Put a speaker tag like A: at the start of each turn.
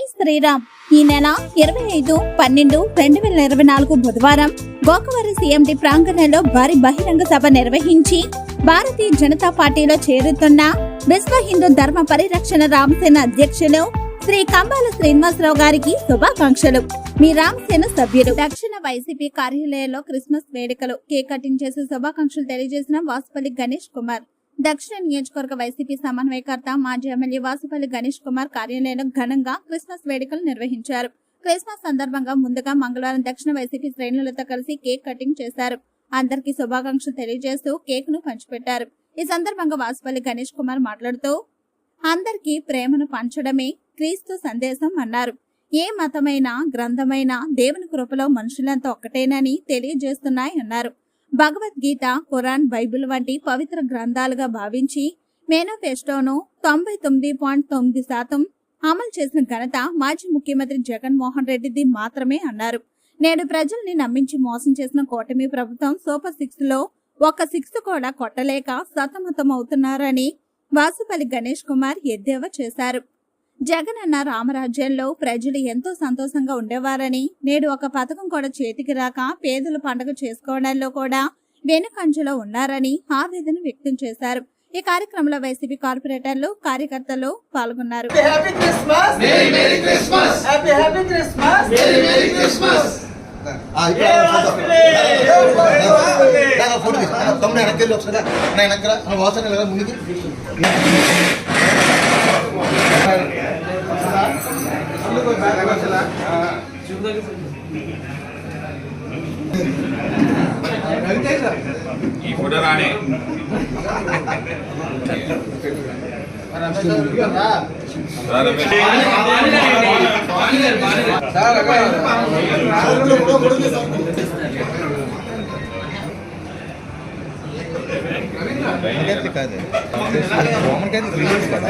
A: జై శ్రీరామ్. ఈ నెల ఇరవై ఐదు పన్నెండు రెండు వేల ఇరవై నాలుగు బుధవారం గోకవరం సీఎండి ప్రాంగణంలో భారీ బహిరంగ సభ నిర్వహించి భారతీయ జనతా పార్టీలో చేరుతున్న విశ్వ హిందూ ధర్మ పరిరక్షణ రామసేన అధ్యక్షులు శ్రీ కంబాల శ్రీనివాసరావు గారికి శుభాకాంక్షలు. మీ రామసేన సభ్యులు. దక్షిణ వైసీపీ కార్యాలయంలో క్రిస్మస్ వేడుకలు కేక్ కటింగ్ చేసి శుభాకాంక్షలు తెలియజేసిన వాసుపల్లి గణేష్ కుమార్. దక్షిణ నియోజకవర్గ వైసీపీ సమన్వయకర్త మాజీ ఎమ్మెల్యే వాసుపల్లి గణేష్ కుమార్ కార్యాలయంలో ఘనంగా క్రిస్మస్ వేడుకలు నిర్వహించారు. క్రిస్మస్ సందర్భంగా ముందుగా మంగళవారం దక్షిణ వైసీపీ శ్రేణులతో కలిసి కేక్ కటింగ్ చేశారు. అందరికీ శుభాకాంక్షలు తెలియజేస్తూ కేక్ను పంచిపెట్టారు. ఈ సందర్భంగా వాసుపల్లి గణేష్ కుమార్ మాట్లాడుతూ అందరికీ ప్రేమను పంచడమే క్రీస్తు సందేశం అన్నారు. ఏ మతమైనా గ్రంథమైనా దేవుని కృపలో మనుషులంతా ఒక్కటేనని తెలియజేస్తున్నాయి అన్నారు. భగవద్గీత ఖురాన్ బైబిల్ వంటి పవిత్ర గ్రంథాలుగా భావించి మేనిఫెస్టోను తొంభై తొమ్మిది పాయింట్ తొమ్మిది శాతం అమలు చేసిన ఘనత మాజీ ముఖ్యమంత్రి జగన్మోహన్ రెడ్డిది మాత్రమే అన్నారు. నేడు ప్రజల్ని నమ్మించి మోసం చేసిన కూటమి ప్రభుత్వం సూపర్ సిక్స్లో ఒక సిక్స్ కూడా కొట్టలేక సతమతమవుతున్నారని వాసుపల్లి గణేష్ కుమార్ ఎద్దేవా చేశారు. జగన్ అన్న రామరాజ్యంలో ప్రజలు ఎంతో సంతోషంగా ఉండేవారని నేడు ఒక పథకం కూడా చేతికి రాక పేదలు పండుగ చేసుకోవడంలో కూడా వెనుకంజలో ఉన్నారని ఆవేదన వ్యక్తం చేశారు. ఈ కార్యక్రమంలో వైసీపీ కార్పొరేటర్లు కార్యకర్తలు పాల్గొన్నారు.
B: ముందుకి.
C: ఈ ఫోటో రానే
B: కాదు కామన్ కాదు రిలీజ్ కదా